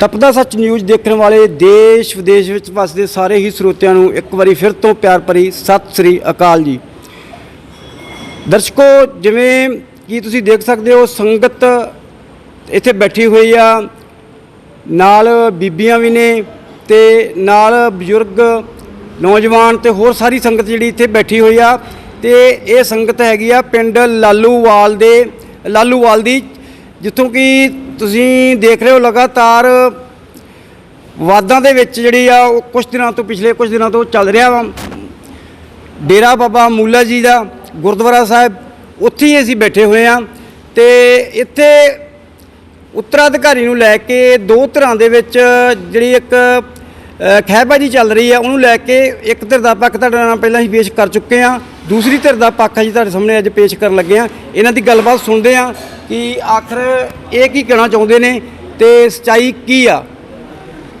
ਤਪਦਾ ਸੱਚ ਨਿਊਜ਼ ਦੇਖਣ ਵਾਲੇ ਦੇਸ਼ ਵਿਦੇਸ਼ ਵਿੱਚ ਵਸਦੇ ਸਾਰੇ ਹੀ ਸਰੋਤਿਆਂ ਨੂੰ ਇੱਕ ਵਾਰੀ ਫਿਰ ਤੋਂ ਪਿਆਰ ਭਰੀ ਸਤਿ ਸ੍ਰੀ ਅਕਾਲ ਜੀ। ਦਰਸ਼ਕੋ, ਜਿਵੇਂ ਕਿ ਤੁਸੀਂ ਦੇਖ ਸਕਦੇ ਹੋ, ਸੰਗਤ ਇੱਥੇ ਬੈਠੀ ਹੋਈ ਆ, ਨਾਲ ਬੀਬੀਆਂ ਵੀ ਨੇ ਤੇ ਨਾਲ ਬਜ਼ੁਰਗ, ਨੌਜਵਾਨ ਤੇ ਹੋਰ ਸਾਰੀ ਸੰਗਤ ਜਿਹੜੀ ਇੱਥੇ ਬੈਠੀ ਹੋਈ ਆ। ਤੇ ਇਹ ਸੰਗਤ ਹੈਗੀ ਆ ਪਿੰਡ ਲਾਲੂਵਾਲ ਦੇ, ਲਾਲੂਵਾਲ ਦੀ, ਜਿੱਥੋਂ ਕਿ ਤੁਸੀਂ ਦੇਖ ਰਹੇ ਹੋ ਲਗਾਤਾਰ ਵਾਦਾਂ ਦੇ ਵਿੱਚ ਜਿਹੜੀ ਆ ਉਹ ਕੁਝ ਦਿਨਾਂ ਤੋਂ ਪਿਛਲੇ ਕੁਝ ਦਿਨਾਂ ਤੋਂ ਚੱਲ ਰਿਹਾ ਵਾ। ਡੇਰਾ ਬਾਬਾ ਮੂਲਾ ਜੀ ਦਾ, ਗੁਰਦੁਆਰਾ ਸਾਹਿਬ, ਉੱਥੇ ਹੀ ਅਸੀਂ ਬੈਠੇ ਹੋਏ ਆ ਤੇ ਇੱਥੇ ਉੱਤਰਾਧਿਕਾਰੀ ਨੂੰ ਲੈ ਕੇ ਦੋ ਧਿਰਾਂ ਦੇ ਵਿੱਚ ਜਿਹੜੀ ਇੱਕ ਖਹਿਬਾਜੀ ਚੱਲ ਰਹੀ ਆ, ਉਹਨੂੰ ਲੈ ਕੇ ਇੱਕ ਧਿਰ ਦਾ ਪੱਖ ਤੁਹਾਡੇ ਨਾਲ ਪਹਿਲਾਂ ਹੀ ਪੇਸ਼ ਕਰ ਚੁੱਕੇ ਆ ਦੂਸਰੀ ਧਿਰ ਦਾ ਪੱਖ ਜੀ ਤੁਹਾਡੇ ਸਾਹਮਣੇ ਅੱਜ ਪੇਸ਼ ਕਰਨ ਲੱਗੇ ਆ ਇਹਨਾਂ ਦੀ ਗੱਲਬਾਤ ਸੁਣਦੇ ਆ ਕਿ ਆਖਰ ਇਹ ਕੀ ਕਹਿਣਾ ਚਾਹੁੰਦੇ ਨੇ ਤੇ ਸਚਾਈ ਕੀ ਆ।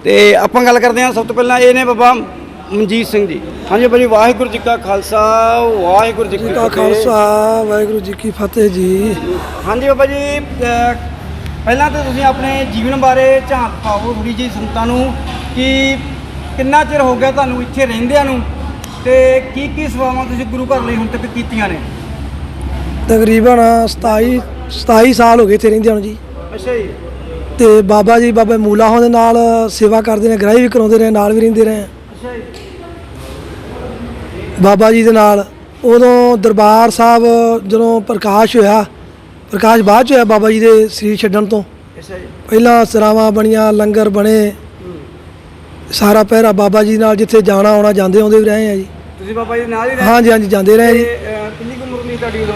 ਤੇ ਆਪਾਂ ਗੱਲ ਕਰਦੇ ਹਾਂ। ਸਭ ਤੋਂ ਪਹਿਲਾਂ ਇਹ ਨੇ ਬਾਬਾ ਮਨਜੀਤ ਸਿੰਘ ਜੀ। ਹਾਂਜੀ ਬਾਬਾ ਜੀ ਵਾਹਿਗੁਰੂ ਜੀ ਕਾ ਖਾਲਸਾ ਵਾਹਿਗੁਰੂ ਜੀ ਕੀ ਫਤਿਹ। ਖਾਲਸਾ ਵਾਹਿਗੁਰੂ ਜੀ ਕੀ ਫਤਿਹ ਜੀ। ਹਾਂਜੀ ਬਾਬਾ ਜੀ ਪਹਿਲਾਂ ਤਾਂ ਤੁਸੀਂ ਆਪਣੇ ਜੀਵਨ ਬਾਰੇ ਝਾਂਕ ਪਾਓ ਥੋੜੀ ਜੀ ਸੰਗਤਾਂ ਨੂੰ ਕਿ ਕਿੰਨਾ ਚਿਰ ਹੋ ਗਿਆ ਤੁਹਾਨੂੰ ਇੱਥੇ ਰਹਿੰਦਿਆਂ ਨੂੰ। ਤੇ ਕੀ ਕੀ ਸੇਵਾਵਾਂ ਤੁਸੀਂ ਗੁਰੂ ਘਰ ਲਈ ਹੁਣ ਤੱਕ ਕੀਤੀਆਂ ਨੇ? ਤਕਰੀਬਨ 27 27 ਸਾਲ ਹੋ ਗਏ ਇੱਥੇ ਰਹਿੰਦਿਆਂ ਨੂੰ ਜੀ। ਅੱਛਾ ਜੀ। ਤੇ ਬਾਬਾ ਜੀ ਬਾਬਾ ਮੂਲਾ ਹੋਣ ਦੇ ਨਾਲ ਸੇਵਾ ਕਰਦੇ ਨੇ ਗ੍ਰਾਹੀ ਵੀ ਕਰਾਉਂਦੇ ਰਹੇ ਨਾਲ ਵੀ ਰਹਿੰਦੇ ਰਹੇ। ਅੱਛਾ ਜੀ। ਬਾਬਾ ਜੀ ਦੇ ਨਾਲ ਉਦੋਂ ਦਰਬਾਰ ਸਾਹਿਬ ਜਦੋਂ ਪ੍ਰਕਾਸ਼ ਹੋਇਆ ਪ੍ਰਕਾਸ਼ ਬਾਅਦ ਚ ਹੋਇਆ ਬਾਬਾ ਜੀ ਦੇ ਸਰੀਰ ਛੱਡਣ ਤੋਂ। ਅੱਛਾ ਜੀ। ਪਹਿਲਾਂ ਸਰਾਵਾਂ ਬਣੀਆਂ ਲੰਗਰ ਬਣੇ। ਸਾਰਾ ਪਹਿਰਾ ਬਾਬਾ ਜੀ ਨਾਲ ਜਿੱਥੇ ਜਾਣਾ ਆਉਣਾ ਜਾਂਦੇ ਆਉਂਦੇ ਵੀ ਰਹੇ ਆ ਜੀ। ਤੁਸੀਂ ਬਾਬਾ ਜੀ ਨਾਲ ਹੀ ਰਹੇ ਹਾਂਜੀ ਹਾਂਜੀ ਜਾਂਦੇ ਰਹੇ ਜੀ। ਤੇ, ਅਹ, ਕਿੰਨੀ ਕੁ ਉਮਰ ਨਹੀਂ ਤੁਹਾਡੀ ਉਦੋਂ?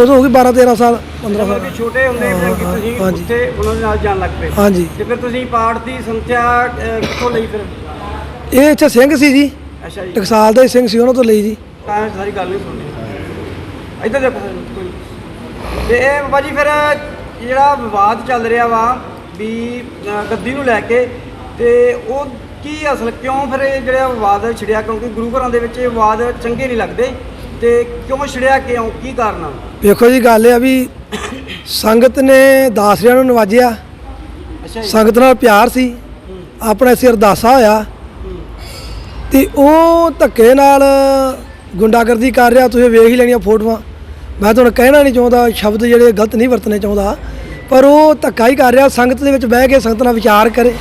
ਉਦੋਂ ਹੋ ਗਏ 12 13 ਸਾਲ 15 ਮਤਲਬ ਕਿ ਸਾਲ ਛੋਟੇ ਹੁੰਦੇ ਫਿਰ ਕਿ ਤੁਸੀਂ ਹਾਂਜੀ। ਉੱਥੇ ਉਹਨਾਂ ਦੇ ਨਾਲ ਜਾਣ ਲੱਗ ਪਏ। ਹਾਂਜੀ। ਤੇ ਫਿਰ ਤੁਸੀਂ ਪਾਠ ਦੀ ਸੰਥਿਆ ਅਹ, ਕਿੱਥੋਂ ਲਈ ਫਿਰ? ਇਹ ਇੱਥੇ ਸਿੰਘ ਸੀ ਜੀ। ਅੱਛਾ ਜੀ। ਟਕਸਾਲ ਦਾ ਹੀ ਸਿੰਘ ਸੀ ਉਹਨਾਂ ਤੋਂ ਲਈ ਜੀ। ਤਾਂ ਸਾਰੀ ਗੱਲ ਨਹੀਂ ਸੁਣਨੀ। ਇੱਧਰ ਦੇਖੋ ਫਿਰ ਕੋਈ। ਤੇ ਇਹ ਬਾਬਾ ਜੀ ਫਿਰ ਜਿਹੜਾ ਵਿਵਾਦ ਚੱਲ ਰਿਹਾ ਵਾ ਵੀ ਅਹ, ਗੱਦੀ ਨੂੰ ਲੈ ਕੇ ਤੇ ਉਹ ਕੀ ਅਸਲ ਕਿਉਂ ਫਿਰ ਇਹ ਜਿਹੜਾ ਵਿਵਾਦ ਛਿੜਿਆ? ਕਿਉਂਕਿ ਗੁਰੂ ਘਰਾਂ ਦੇ ਵਿੱਚ ਇਹ ਵਿਵਾਦ ਚੰਗੇ ਨਹੀਂ ਲੱਗਦੇ। ਤੇ ਕਿਉਂ ਛਿੜਿਆ ਕਿਉਂ? ਕੀ ਕਾਰਨ ਆ? ਵੇਖੋ ਜੀ ਗੱਲ ਇਹ ਆ ਵੀ ਸੰਗਤ ਨੇ ਦਾਸਰਿਆਂ ਨੂੰ ਨਵਾਜਿਆ। ਅੱਛਾ ਜੀ। ਸੰਗਤ ਨਾਲ ਪਿਆਰ ਸੀ। ਆਪਣਾ ਸਿਰ ਦਾਸਾ ਹੋਇਆ। ਤੇ ਉਹ ਧੱਕੇ ਨਾਲ ਗੁੰਡਾਗਰਦੀ ਕਰ ਰਿਹਾ। ਤੁਸੀਂ ਵੇਖ ਹੀ ਲੈਣੀਆਂ ਫੋਟੋਆਂ। ਮੈਂ ਤੁਹਾਨੂੰ ਕਹਿਣਾ ਨਹੀਂ ਚਾਹੁੰਦਾ ਸ਼ਬਦ ਜਿਹੜੇ ਗਲਤ ਨਹੀਂ ਵਰਤਣੇ ਚਾਹੁੰਦਾ। ਪਰ ਉਹ ਧੱਕਾ ਹੀ ਕਰ ਰਿਹਾ। ਸੰਗਤ ਦੇ ਵਿੱਚ ਬਹਿ ਕੇ ਸੰਗਤ ਨਾਲ ਵਿਚਾਰ ਕਰੇ।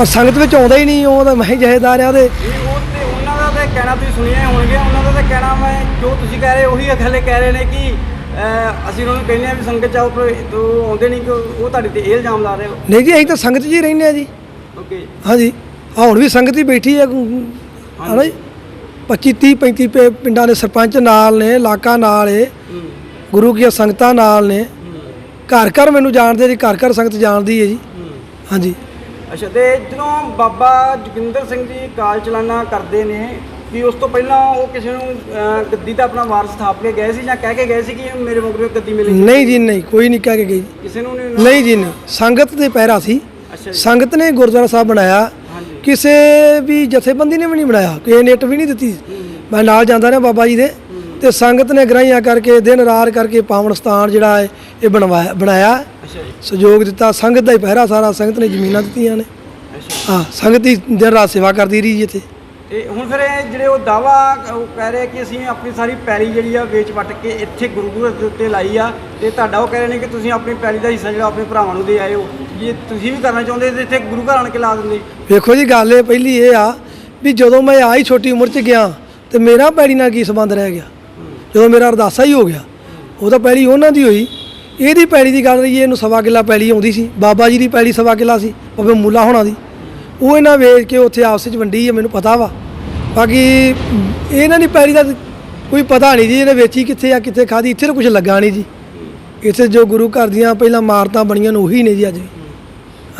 ਪਰ ਸੰਗਤ ਵਿੱਚ ਆਉਂਦਾ ਹੀ ਨਹੀਂ ਉਹ ਤਾਂ ਮੈਂ ਹੀ ਜਹੇਦਾਰ ਆ ਤੇ ਇਹ ਉਹ ਤੇ ਉਹਨਾਂ ਦਾ ਤਾਂ ਕਹਿਣਾ ਤੁਸੀਂ ਸੁਣਿਆ ਹੋਣਗੇ ਉਹਨਾਂ ਦਾ ਤਾਂ ਕਹਿਣਾ ਮੈਂ ਜੋ ਤੁਸੀਂ ਕਹਿ ਰਹੇ ਉਹੀ ਅਗਲੇ ਕਹਿ ਰਹੇ ਨੇ ਕਿ ਅਹ, ਅਸੀਂ ਉਹਨਾਂ ਨੂੰ ਕਹਿੰਦੇ ਆ ਵੀ ਸੰਗਤ ਚਾਓ ਪਰ ਉਹ ਆਉਂਦੇ ਨਹੀਂ ਕਿ ਉਹ ਤੁਹਾਡੇ ਤੇ ਇਹ ਇਲਜ਼ਾਮ ਲਾ ਰਹੇ ਹੋ। ਨਹੀਂ ਜੀ ਅਸੀਂ ਤਾਂ ਸੰਗਤ 'ਚ ਹੀ ਰਹਿੰਦੇ ਆ ਜੀ। ਓਕੇ ਹਾਂਜੀ। ਆਹ ਹੁਣ ਵੀ ਸੰਗਤ ਹੀ ਬੈਠੀ ਹੈ ਹਨਾ ਜੀ? 25 30 35 ਪੇ- ਪਿੰਡਾਂ ਦੇ ਸਰਪੰਚ ਨਾਲ ਨੇ ਇਲਾਕਾ ਨਾਲ ਏ ਗੁਰੂ ਕੀ ਸੰਗਤਾਂ ਨਾਲ ਨੇ। ਘਰ ਘਰ ਮੈਨੂੰ ਜਾਣਦੇ ਜੀ ਘਰ ਘਰ ਸੰਗਤ ਜਾਣਦੀ ਹੈ ਜੀ। ਹਾਂਜੀ। ਅੱਛਾ ਤੇ ਜਦੋਂ ਬਾਬਾ ਜੋਗਿੰਦਰ ਸਿੰਘ ਜੀ ਕਾਲ ਚਲਾਨਾ ਕਰਦੇ ਨੇ ਕਿ ਉਸ ਤੋਂ ਪਹਿਲਾਂ ਉਹ ਕਿਸੇ ਨੂੰ ਅਹ, ਗੱਦੀ ਦਾ ਆਪਣਾ ਵਾਰਸ ਥਾਪ ਕੇ ਗਏ ਸੀ ਜਾਂ ਕਹਿ ਕੇ ਗਏ ਸੀ ਕਿ ਮੇਰੇ ਮਗਰੋਂ ਗੱਦੀ ਮਿਲੇਗੀ ਨਹੀਂ ਜੀ ਨਹੀਂ ਕੋਈ ਨਹੀਂ ਕਹਿ ਕੇ ਗਈ। ਕਿਸੇ ਨੂੰ ਨਹੀਂ ਨਹੀਂ ਜੀ ਨਹੀਂ। ਸੰਗਤ ਦੇ ਪਹਿਰਾ ਸੀ। ਅੱਛਾ ਜੀ। ਸੰਗਤ ਨੇ ਗੁਰਦੁਆਰਾ ਸਾਹਿਬ ਬਣਾਇਆ। ਹਾਂਜੀ। ਕਿਸੇ ਵੀ ਜਥੇਬੰਦੀ ਨੇ ਵੀ ਨਹੀਂ ਬਣਾਇਆ। ਕੋਈ ਨੇਟ ਵੀ ਨਹੀਂ ਦਿੱਤੀ। ਮੈਂ ਨਾਲ ਜਾਂਦਾ ਰਿਹਾ ਬਾਬਾ ਜੀ ਦੇ। ਤੇ ਸੰਗਤ ਨੇ ਗ੍ਰਾਹੀਆਂ ਕਰਕੇ ਦਿਨ ਰਾਤ ਕਰਕੇ ਪਾਵਨ ਸਥਾਨ ਜਿਹੜਾ ਹੈ ਇਹ ਬਣਵਾਇਆ ਬਣਾਇਆ। ਸਹਿਯੋਗ ਦਿੱਤਾ ਸੰਗਤ ਦਾ ਹੀ ਪਹਿਰਾ ਸਾਰਾ ਸੰਗਤ ਨੇ ਜ਼ਮੀਨਾਂ ਦਿੱਤੀਆਂ ਨੇ। ਹਾਂ ਸੰਗਤ ਦੀ ਦਿਨ ਰਾਤ ਸੇਵਾ ਕਰਦੀ ਰਹੀ ਇੱਥੇ। ਤੇ ਹੁਣ ਫਿਰ ਇਹ ਜਿਹੜੇ ਉਹ ਦਾਵਾ ਉਹ ਕਹਿ ਰਹੇ ਕਿ ਅਸੀਂ ਆਪਣੀ ਸਾਰੀ ਪੈਲੀ ਜਿਹੜੀ ਆ ਵੇਚ ਵਟ ਕੇ ਇੱਥੇ ਗੁਰੂ ਘਰ ਦੇ ਉੱਤੇ ਲਾਈ ਆ। ਤੇ ਤੁਹਾਡਾ ਉਹ ਕਹਿ ਰਹੇ ਨੇ ਕਿ ਤੁਸੀਂ ਆਪਣੀ ਪੈਲੀ ਦਾ ਹਿੱਸਾ ਜਿਹੜਾ ਆਪਣੇ ਭਰਾਵਾਂ ਨੂੰ ਦੇ ਆਏ ਹੋ। ਜੇ ਤੁਸੀਂ ਵੀ ਕਰਨਾ ਚਾਹੁੰਦੇ ਤੇ ਇੱਥੇ ਗੁਰੂ ਘਰ ਆਣ ਕੇ ਲਾ ਦਿੰਦੇ। ਵੇਖੋ ਜੀ ਗੱਲ ਇਹ ਪਹਿਲੀ ਇਹ ਆ ਵੀ ਜਦੋਂ ਮੈਂ ਆਈ ਛੋਟੀ ਉਮਰ 'ਚ ਗਿਆ ਤੇ ਮੇਰਾ ਪੈੜੀ ਨਾਲ ਕੀ ਸੰਬੰਧ ਰਹਿ ਗਿਆ। ਜਦੋਂ ਮੇਰਾ ਅਰਦਾਸਾ ਹੀ ਹੋ ਗਿਆ ਉਹ ਤਾਂ ਪੈੜੀ ਉਹਨਾਂ ਦੀ ਹੋਈ। ਇਹਦੀ ਪੈੜੀ ਦੀ ਗੱਲ ਰਹੀ ਇਹਨੂੰ ਸਵਾ ਕਿੱਲਾ ਪੈੜੀ ਆਉਂਦੀ ਸੀ। ਬਾਬਾ ਜੀ ਦੀ ਪੈੜੀ ਸਵਾ ਕਿੱਲਾ ਸੀ ਬਾਬੇ ਮੁੱਲਾ ਹੋਣਾ ਦੀ ਉਹ ਇਹਨਾਂ ਵੇਚ ਕੇ ਉੱਥੇ ਆਪਸ ਵਿੱਚ ਵੰਡੀ ਹੈ ਮੈਨੂੰ ਪਤਾ ਵਾ। ਬਾਕੀ ਇਹਨਾਂ ਦੀ ਪੈੜੀ ਦਾ ਕੋਈ ਪਤਾ ਨਹੀਂ ਜੀ ਇਹਨੇ ਵੇਚੀ ਕਿੱਥੇ ਆ ਕਿੱਥੇ ਖਾਦੀ ਇੱਥੇ ਤਾਂ ਕੁਝ ਲੱਗਾ ਨਹੀਂ ਜੀ। ਇੱਥੇ ਜੋ ਗੁਰੂ ਘਰ ਦੀਆਂ ਪਹਿਲਾਂ ਮਾਰਤਾਂ ਬਣੀਆਂ ਨੇ ਉਹੀ ਨੇ ਜੀ ਅੱਜ।